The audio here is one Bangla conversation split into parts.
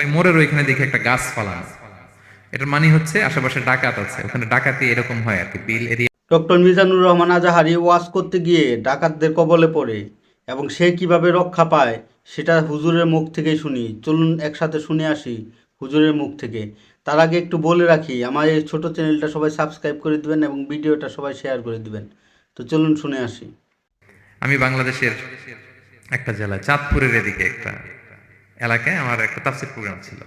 ওই মোড়ের ওইখানে দেখি একটা গাছ ফালানো এটার মানে হচ্ছে আশেপাশে ডাকাত আছে। ওখানে ডাকাতি এরকম হয় আর কি। বিল এরিয়া ডক্টর মিজানুর রহমান আজাহারি ওয়াজ করতে গিয়ে ডাকাতদের কবলে পড়ে এবং সে কীভাবে রক্ষা পায় সেটা হুজুরের মুখ থেকেই শুনি। চলুন একসাথে শুনে আসি হুজুরের মুখ থেকে। তার আগে একটু বলে রাখি আমার এই ছোট চ্যানেলটা সবাই সাবস্ক্রাইব করে দিবেন এবং ভিডিওটা সবাই শেয়ার করে দিবেন। তো চলুন শুনে আসি। আমি বাংলাদেশের একটা জেলা চাঁদপুরের এদিকে একটা এলাকায় আমার একটা তাফসির প্রোগ্রাম ছিল।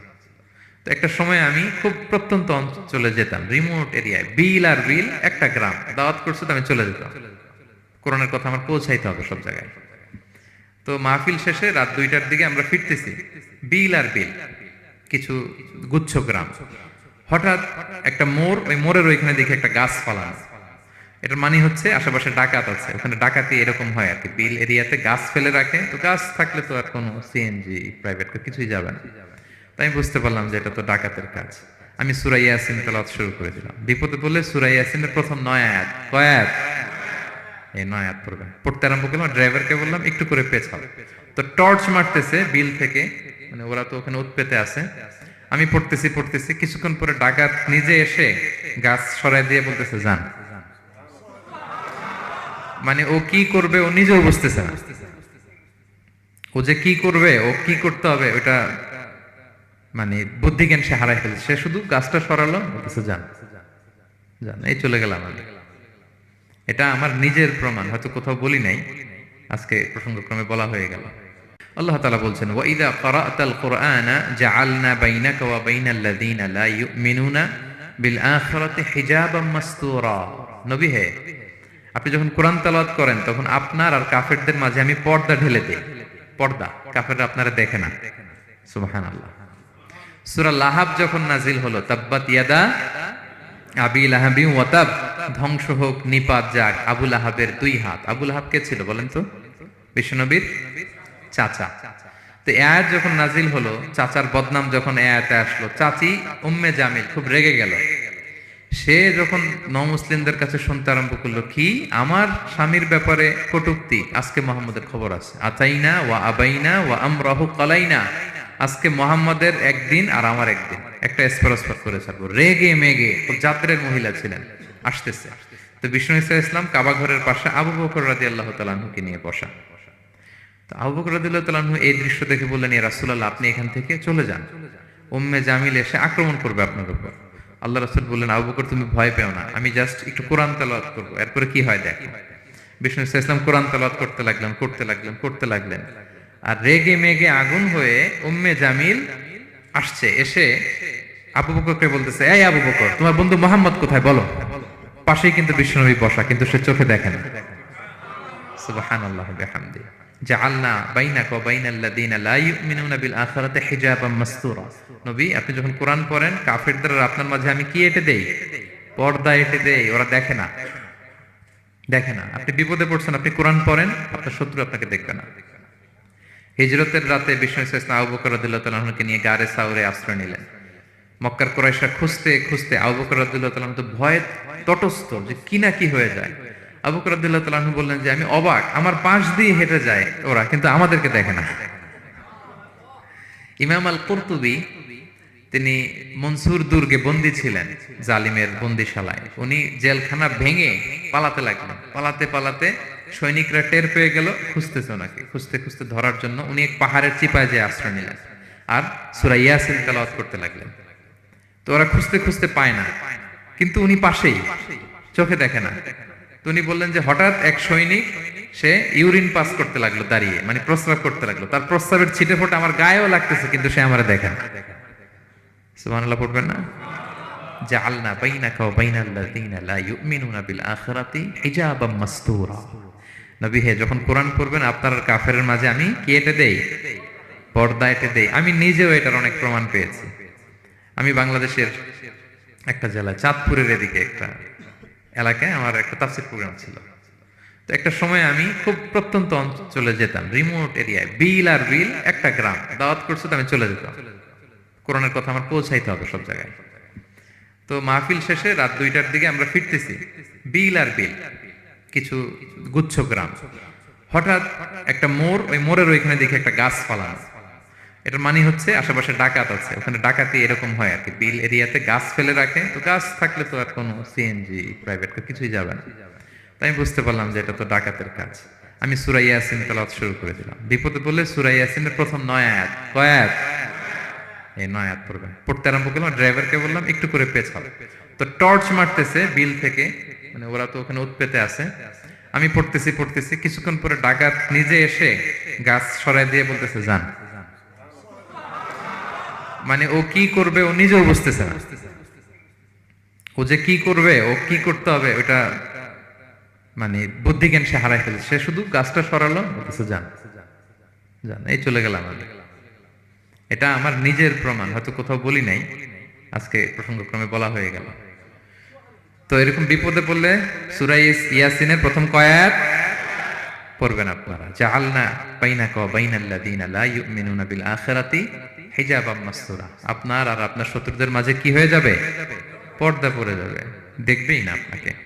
তো একটা সময় আমি খুব প্রত্যন্ত অঞ্চলে যেতাম রিমোট এরিয়ায় বিল আর বিল, একটা গ্রাম। দাওয়াত করছে তো আমি চলে যেতাম। কোরআনের কথা আমার পৌঁছাইতে হবে সব জায়গায়। তো মাহফিল শেষে রাত দুইটার দিকে আমরা ফিরতেছি, বিল আর বিল, কিছু গুচ্ছ গ্রাম। হঠাৎ একটা মোড়, ওই মোড়ের ওইখানে দেখি একটা গাছ ফালানো এটার মানে হচ্ছে আশেপাশে ডাকাত আছে। ওখানে ডাকাতি এরকম হয় আর কি। বিল এরিয়াতে গাছ ফেলে রাখে। তো গাছ থাকলে তো আর কোনো সিএনজি প্রাইভেট কিছুই যাবে না। তাই আমি বুঝতে পারলাম যে এটা তো ডাকাতের কাজ। আমি সুরাই ইয়াসিন শুরু করে দিলাম। বিপদে বললে সুরাই ইয়াসিনের প্রথম নয় আয়াত। কয় আয়াত? এই নয় আয়াত পড়বেন। পড়তে আরম্ভ করলাম, ড্রাইভারকে বললাম, একটু করে পেছাও। তো টর্চ মারতেছে বিল থেকে। মানে ওরা তো ওখানে উৎপেতে আছে। আমি পড়তেছি পড়তেছি। কিছুক্ষণ পরে ডাকাত নিজে এসে গাছ সরাই দিয়ে বলতেছে, যান। মানে ও কি করবে ও নিজেও বুঝতেছে না। ও যে কি করবে, ও কি করতে হবে, ওটা মানে বুদ্ধি জ্ঞান সে হারাই ফেলেছে। সে শুধু গাছটা সরালো যান যান, এই চলে গেলাম আমি। এটা আমার নিজের প্রমাণ, হয়তো কোথাও বলি নাই। আজকে প্রসঙ্গক্রমে বলা হয়ে গেল। আল্লাহ তালা বলছেন, ওয়া ইযা ক্বারাতাল কুরআনা জাআলনা বাইনাকা ওয়া বাইনাল্লাযীনা লা ইউমিনুনা বিল নবী হে আপনি যখন কোরআন তেলাওয়াত করেন, তখন আপনার আর কাফেরদের মাঝে আমি পর্দা ঢেলে দিই। পর্দা, কাফেররা আপনারা দেখে না। সুবহানাল্লাহ। সূরা লাহাব যখন নাজিল হলো, তাব্বাত ইয়াদা আবি লাহাবি ওয়াতাব ধ্বংস হোক, নিপাত যাক, আবু লাহাবের দুই হাত। আবু লাহাব কে ছিল বলেন তো? বিশ্বনবীর চাচা। তো এ আয়াত যখন নাজিল হলো, চাচার বদনাম যখন এ আয়াতে আসলো, চাচি উম্মে জামিল খুব রেগে গেল। সে যখন ন মুসলিমদের কাছে শুনতে আরম্ভ করল, কি? আমার স্বামীর ব্যাপারে কটুক্তি? আজকে মোহাম্মদের খবর আছে। আতাইনা ওয়া আবাইনা ওয়া আমরাহু কালাইনা। আজকে মোহাম্মদের একদিন আর আমার একদিন। একটা স্পরস্পর করে ছাড়বো। রেগে মেগে জাতের মহিলা ছিলেন। আসতেছে। তো বিষ্ণু ইসা ইসলাম কাবা ঘরের পাশে আবু বকর রাজি আল্লাহ তালাহুকে নিয়ে বসা। তো আবু বকর রাজি আল্লাহ এই দৃশ্য দেখে বললেন রাসূলুল্লাহ, আপনি এখান থেকে চলে যান। উম্মে জামিল এসে আক্রমণ করবে আপনার উপর। আল্লাহ রাসূল বললেন, আবু বকর, তুমি ভয় পেও না। আমি জাস্ট একটু কোরআন তেলাওয়াত করব। এরপরে কি হয় দেখো। বিষ্ণু ইসলাম কোরআন তেলাওয়াত করতে লাগলেন করতে লাগলেন করতে লাগলেন। আর রেগে মেগে আগুন হয়ে উম্মে জামিল আসছে, এসে আবু বকরকে বলতেছে, এই আবু বকর, তোমার বন্ধু মোহাম্মদ কোথায়? বলো। পাশেই কিন্তু বিশ্বনবী বসা, কিন্তু সে চোখে দেখে না। সুবহানাল্লাহ, বিহামদি। আপনি কোরআন পড়েন আপনার বিপদে পড়ছেন, আপনি কোরআন পড়েন, আপনার শত্রু আপনাকে দেখবে না। হিজরতের রাতে বিষ্ণু নিয়ে গারে সাউরে আশ্রয় নিলেন। মক্কার কোরাইশরা খুঁজতে খুঁজতে আবু বকর ভয়ে তটস্থ যে কি না কি হয়ে যায়। আবু বকর রাদিল্লাহ বললেন যে, আমি অবাক, আমার পাশ দিয়ে হেঁটে যায় ওরা, কিন্তু আমাদেরকে দেখে না। ইমাম আল কুরতুবি তিনি মনসুর দুর্গে বন্দী ছিলেন, জালিমের বন্দিশালায়। উনি জেলখানা ভেঙে পালাতে লাগলেন। পালাতে পালাতে সৈনিকরা টের পেয়ে গেল, খুঁজতেছে ওনাকে। খুঁজতে খুঁজতে ধরার জন্য উনি এক পাহাড়ের চিপায় যে আশ্রয় নিলেন আর সুরা ইয়াসিন তেলাওয়াত করতে লাগলেন। তো ওরা খুঁজতে খুঁজতে পায় না, কিন্তু উনি পাশেই, চোখে দেখে না। উনি বললেন যে হঠাৎ এক সৈনিক, সে ইউরিন পাস করতে লাগল দাঁড়িয়ে মানে প্রস্রাব করতে লাগল। তার প্রস্রাবের ছিটে ফোটা আমার গায়েও লাগতেছে, কিন্তু সে আমার দেখা সুবহানাল্লাহ পড়বেন না? যখন পড়বেন, আপনার মাঝে আমি কি দেই? পর্দা এটে দেই। আমি নিজেও এটার অনেক প্রমাণ পেয়েছি। আমি বাংলাদেশের একটা জেলা চাঁদপুরের এদিকে একটা এলাকায় আমার একটা তাফসির প্রোগ্রাম ছিল। তো একটা সময় আমি খুব প্রত্যন্ত অঞ্চলে যেতাম রিমোট এরিয়ায় বিল আর বিল, একটা গ্রাম, দাওয়াত করছে তো আমি চলে যেতাম। কোরআনের কথা আমার পৌঁছাইতে হবে সব জায়গায়। তো মাহফিল শেষে রাত দুইটার দিকে আমরা ফিরতেছি, বিল আর বিল, কিছু গুচ্ছ গ্রাম। হঠাৎ একটা মোর ওই মোরের ওইখানে দেখি একটা গাছ ফালানো এটার মানে হচ্ছে আশেপাশে ডাকাত আছে। ওখানে ডাকাতি এরকম হয় আর কি। বিল এরিয়াতে গাছ ফেলে রাখে। তো গাছ থাকলে তো আর কোনো সিএনজি প্রাইভেট কিছুই যাবে না। তাই আমি বুঝতে পারলাম যে এটা তো ডাকাতের কাজ। আমি সুরাই ইয়াসিন তেলাওয়াত শুরু করে দিলাম। বিপদে বললে সুরাই ইয়াসিনের প্রথম নয় আয়াত। কয় আয়াত? এই নয় আয়াত পড়বে। পড়তে আরম্ভ করলাম ড্রাইভারকে বললাম, একটু করে পেছাও। তো টর্চ মারতেছে বিল থেকে। মানে ওরা তো ওখানে উৎপেতে আছে। আমি পড়তেছি পড়তেছি। কিছুক্ষণ পরে ডাকাত নিজে এসে গাছ সরাই দিয়ে বলতেছে, যান। মানে ও কি করবে ও নিজেও বুঝতেছে না। ও যে কি করবে, ও কি করতে হবে, ওটা মানে বুদ্ধি জ্ঞান সে হারাই ফেলেছে। সে শুধু গাছটা সরালো বলতেছে জান যান, এই চলে গেলাম এটা আমার নিজের প্রমাণ, হয়তো কোথাও বলি নাই, আজকে প্রসঙ্গক্রমে বলা হয়ে গেল। তো এরকম বিপদে পড়লে সুরাই ইয়াসিনের প্রথম কয়াত পড়বেন আপনারা। জাআলনা বাইনাকা ওয়া বাইনাল্লাযিনা লা ইউমিনুনা বিল আখিরাতি হিজাবাম মাসতুরা। আপনার আর আপনার শত্রুদের মাঝে কি হয়ে যাবে? পর্দা পড়ে যাবে। দেখবেই না আপনাকে।